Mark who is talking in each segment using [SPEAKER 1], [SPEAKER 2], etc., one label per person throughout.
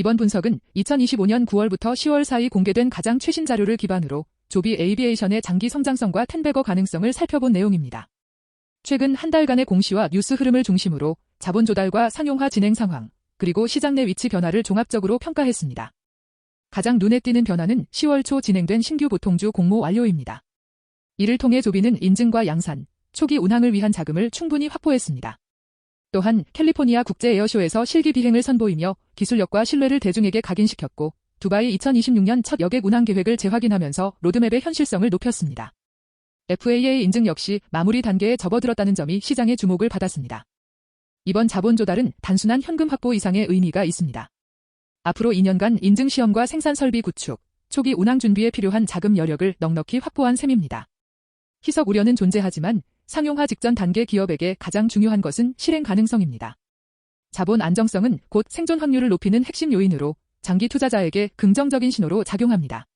[SPEAKER 1] 이번 분석은 2025년 9월부터 10월 사이 공개된 가장 최신 자료를 기반으로 조비 에이비에이션의 장기 성장성과 텐베거 가능성을 살펴본 내용입니다. 최근 한 달간의 공시와 뉴스 흐름을 중심으로 자본 조달과 상용화 진행 상황, 그리고 시장 내 위치 변화를 종합적으로 평가했습니다. 가장 눈에 띄는 변화는 10월 초 진행된 신규 보통주 공모 완료입니다. 이를 통해 조비는 인증과 양산, 초기 운항을 위한 자금을 충분히 확보했습니다. 또한 캘리포니아 국제 에어쇼에서 실기 비행을 선보이며 기술력과 신뢰를 대중에게 각인시켰고 두바이 2026년 첫 여객 운항 계획을 재확인하면서 로드맵의 현실성을 높였습니다. FAA 인증 역시 마무리 단계에 접어들었다는 점이 시장의 주목을 받았습니다. 이번 자본 조달은 단순한 현금 확보 이상의 의미가 있습니다. 앞으로 2년간 인증 시험과 생산 설비 구축, 초기 운항 준비에 필요한 자금 여력을 넉넉히 확보한 셈입니다. 희석 우려는 존재하지만 상용화 직전 단계 기업에게 가장 중요한 것은 실행 가능성입니다. 자본 안정성은 곧 생존 확률을 높이는 핵심 요인으로 장기 투자자에게 긍정적인 신호로 작용합니다.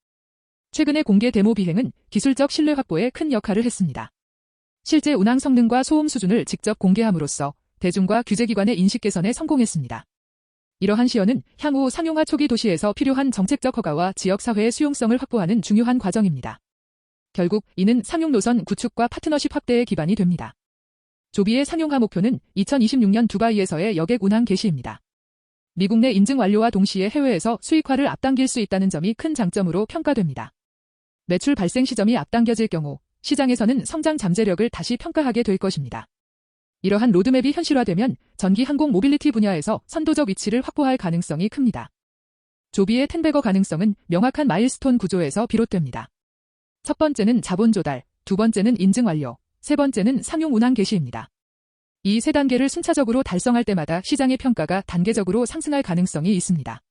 [SPEAKER 1] 최근의 공개 데모 비행은 기술적 신뢰 확보에 큰 역할을 했습니다. 실제 운항 성능과 소음 수준을 직접 공개함으로써 대중과 규제기관의 인식 개선에 성공했습니다. 이러한 시연은 향후 상용화 초기 도시에서 필요한 정책적 허가와 지역사회의 수용성을 확보하는 중요한 과정입니다. 결국 이는 상용 노선 구축과 파트너십 확대의 기반이 됩니다. 조비의 상용화 목표는 2026년 두바이에서의 여객 운항 개시입니다. 미국 내 인증 완료와 동시에 해외에서 수익화를 앞당길 수 있다는 점이 큰 장점으로 평가됩니다. 매출 발생 시점이 앞당겨질 경우 시장에서는 성장 잠재력을 다시 평가하게 될 것입니다. 이러한 로드맵이 현실화되면 전기 항공 모빌리티 분야에서 선도적 위치를 확보할 가능성이 큽니다. 조비의 텐베거 가능성은 명확한 마일스톤 구조에서 비롯됩니다. 첫 번째는 자본 조달, 두 번째는 인증 완료, 세 번째는 상용 운항 개시입니다. 이 세 단계를 순차적으로 달성할 때마다 시장의 평가가 단계적으로 상승할 가능성이 있습니다.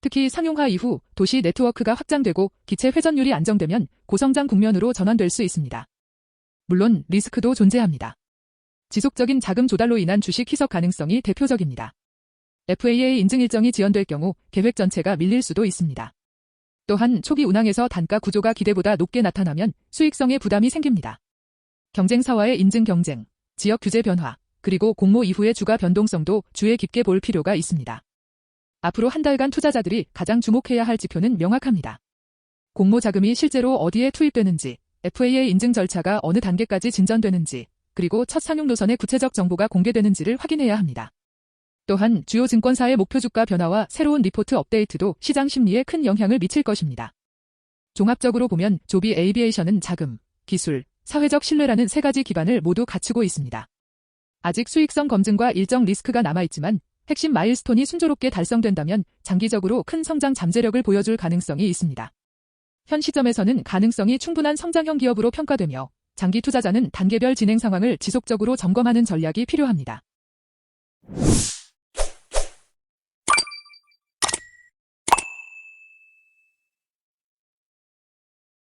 [SPEAKER 1] 특히 상용화 이후 도시 네트워크가 확장되고 기체 회전율이 안정되면 고성장 국면으로 전환될 수 있습니다. 물론 리스크도 존재합니다. 지속적인 자금 조달로 인한 주식 희석 가능성이 대표적입니다. FAA 인증 일정이 지연될 경우 계획 전체가 밀릴 수도 있습니다. 또한 초기 운항에서 단가 구조가 기대보다 높게 나타나면 수익성에 부담이 생깁니다. 경쟁사와의 인증 경쟁, 지역 규제 변화, 그리고 공모 이후의 주가 변동성도 주의 깊게 볼 필요가 있습니다. 앞으로 한 달간 투자자들이 가장 주목해야 할 지표는 명확합니다. 공모 자금이 실제로 어디에 투입되는지, FAA 인증 절차가 어느 단계까지 진전되는지, 그리고 첫 상용 노선의 구체적 정보가 공개되는지를 확인해야 합니다. 또한 주요 증권사의 목표 주가 변화와 새로운 리포트 업데이트도 시장 심리에 큰 영향을 미칠 것입니다. 종합적으로 보면 조비 에이비에이션은 자금, 기술, 사회적 신뢰라는 세 가지 기반을 모두 갖추고 있습니다. 아직 수익성 검증과 일정 리스크가 남아있지만 핵심 마일스톤이 순조롭게 달성된다면 장기적으로 큰 성장 잠재력을 보여줄 가능성이 있습니다. 현 시점에서는 가능성이 충분한 성장형 기업으로 평가되며 장기 투자자는 단계별 진행 상황을 지속적으로 점검하는 전략이 필요합니다.